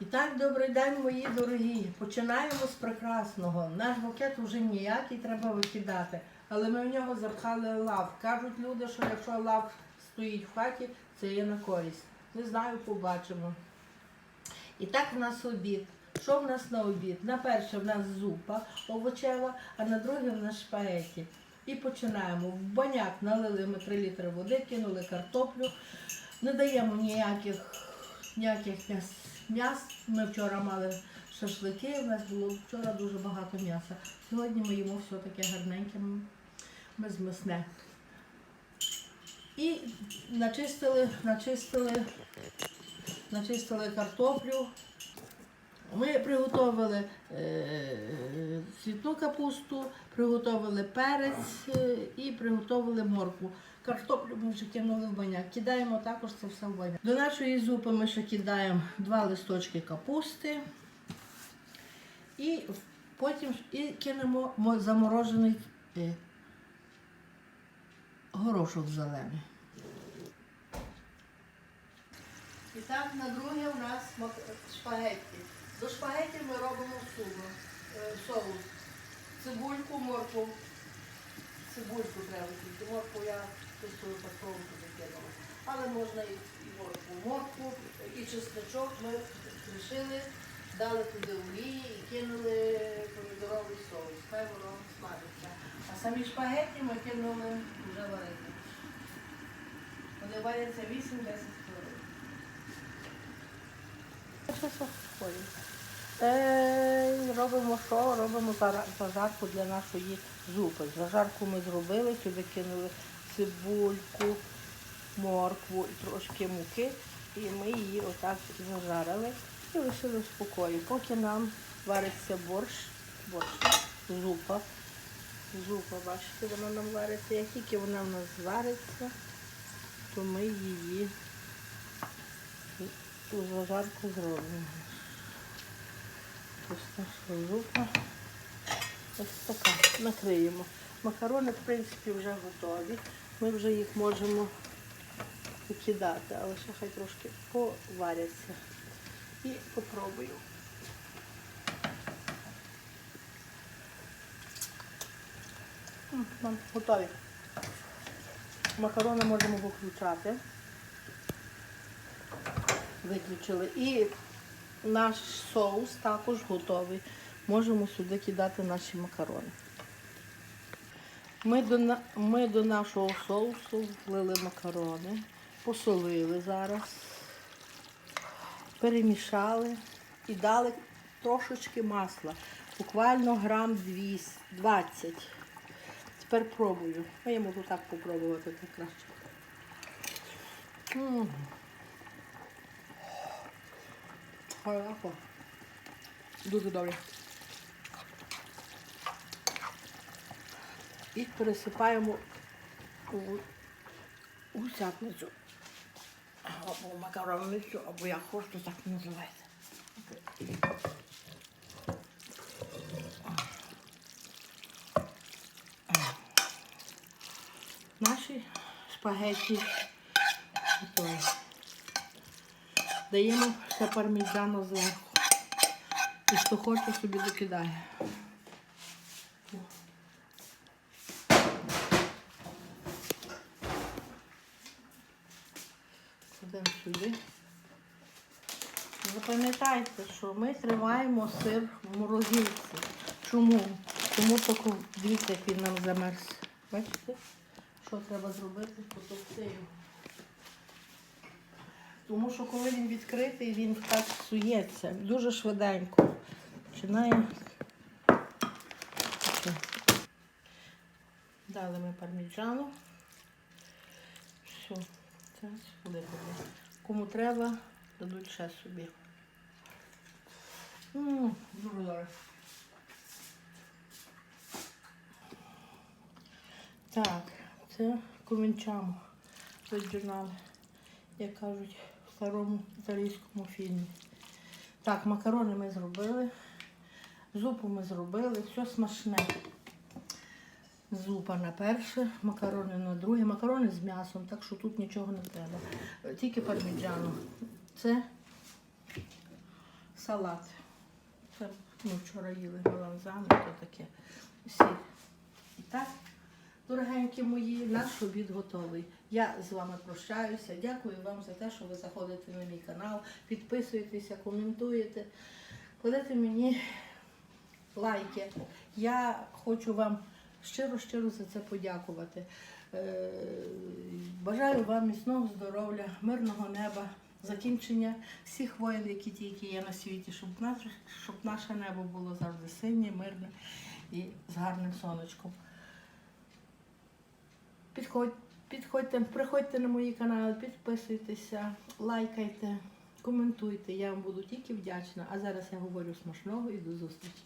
І так, добрий день, мої дорогі. Починаємо з прекрасного. Наш букет вже ніякий, треба викидати. Але ми в нього запхали лав. Кажуть люди, що якщо лав стоїть в хаті, це є на користь. Не знаю, побачимо. І так в нас обід. Що в нас на обід? На перше в нас зупа овочева, а на друге в нас шпагеті. І починаємо. В баняк налили ми 3 літри води, кинули картоплю. Не даємо ніяких, ніяких м'яс. М'яс. Ми вчора мали шашлики, у нас було вчора дуже багато м'яса. Сьогодні ми їмо все таке гарненьке, безмисне. І начистили, начистили, начистили картоплю. Ми приготували е, цвітну капусту, приготували перець е, і приготували моркву. Картоплю ми вже кинули в баняк. Кидаємо також це все в баняк. До нашої зупи ми ще кидаємо два листочки капусти і потім і кинемо заморожений е, горошок зелений. І так на друге у нас шпагетті. До шпагетті ми робимо е, соус. Цибульку, моркву. Цибульку треба тільки. Моркву я чисто випадково туди кинула. Але можна і, моркву. Моркву і чесночок ми кришили, дали туди олії і кинули помідоровий соус. Хай воно смажиться. А самі шпагетті ми кинули вже варити. Вони варяться 8-10 хвилин. Що? Е, робимо що? Робимо зажарку для нашої зупи. Зажарку ми зробили, сюди кинули цибульку, моркву і трошки муки. І ми її отак зажарили і лишили в спокої. Поки нам вариться борщ, борщ, зупа. Зупа, бачите, вона нам вариться. Як тільки вона в нас звариться, то ми її ту зажарку зробимо. Ось наша зупа. Ось така. Накриємо. Макарони, в принципі, вже готові. Ми вже їх можемо викидати, але ще хай трошки поваряться. І попробую. Готові. Макарони можемо виключати. Виключили. І наш соус також готовий. Можемо сюди кидати наші макарони. Ми до, ми до нашого соусу влили макарони, посолили зараз, перемішали і дали трошечки масла. Буквально грам 20. Тепер пробую. Я можу так попробувати, так краще. Хорошо. Дуже добре. І пересипаємо у гусятницю. Або макаронницю, або як хочете, так називається. Наші шпагеті готові. Даємо ще пармезану зверху. І хто хоче, собі докидає. Кладемо сюди. Запам'ятайте, що ми тримаємо сир в морозилці. Чому? Тому що дивіться, як він нам замерз. Бачите? Що треба зробити? Потовсти його. Тому що коли він відкритий, він так псується. Дуже швиденько. Починає. Таке. Дали ми парміджану. Все, це випадемо. Кому треба, дадуть ще собі. М, Дуже добре. Так, це комінчамо оригінал, як кажуть старому італійському фільмі. Так, макарони ми зробили, зупу ми зробили, все смачне. Зупа на перше, макарони на друге, макарони з м'ясом, так що тут нічого не треба. Тільки парміджану. Це салат. Це ми вчора їли галанзами, то таке. Всі. І так, дорогенькі мої, наш обід готовий. Я з вами прощаюся. Дякую вам за те, що ви заходите на мій канал, підписуєтеся, коментуєте, кладете мені лайки. Я хочу вам щиро-щиро за це подякувати. Е, Бажаю вам міцного здоров'я, мирного неба, закінчення всіх воїн, які тільки є на світі, щоб, наш, щоб наше небо було завжди синє, мирне і з гарним сонечком. Підходь, підходьте, приходьте на мої канали, підписуйтеся, лайкайте, коментуйте. Я вам буду тільки вдячна. А зараз я говорю смачного і до зустрічі.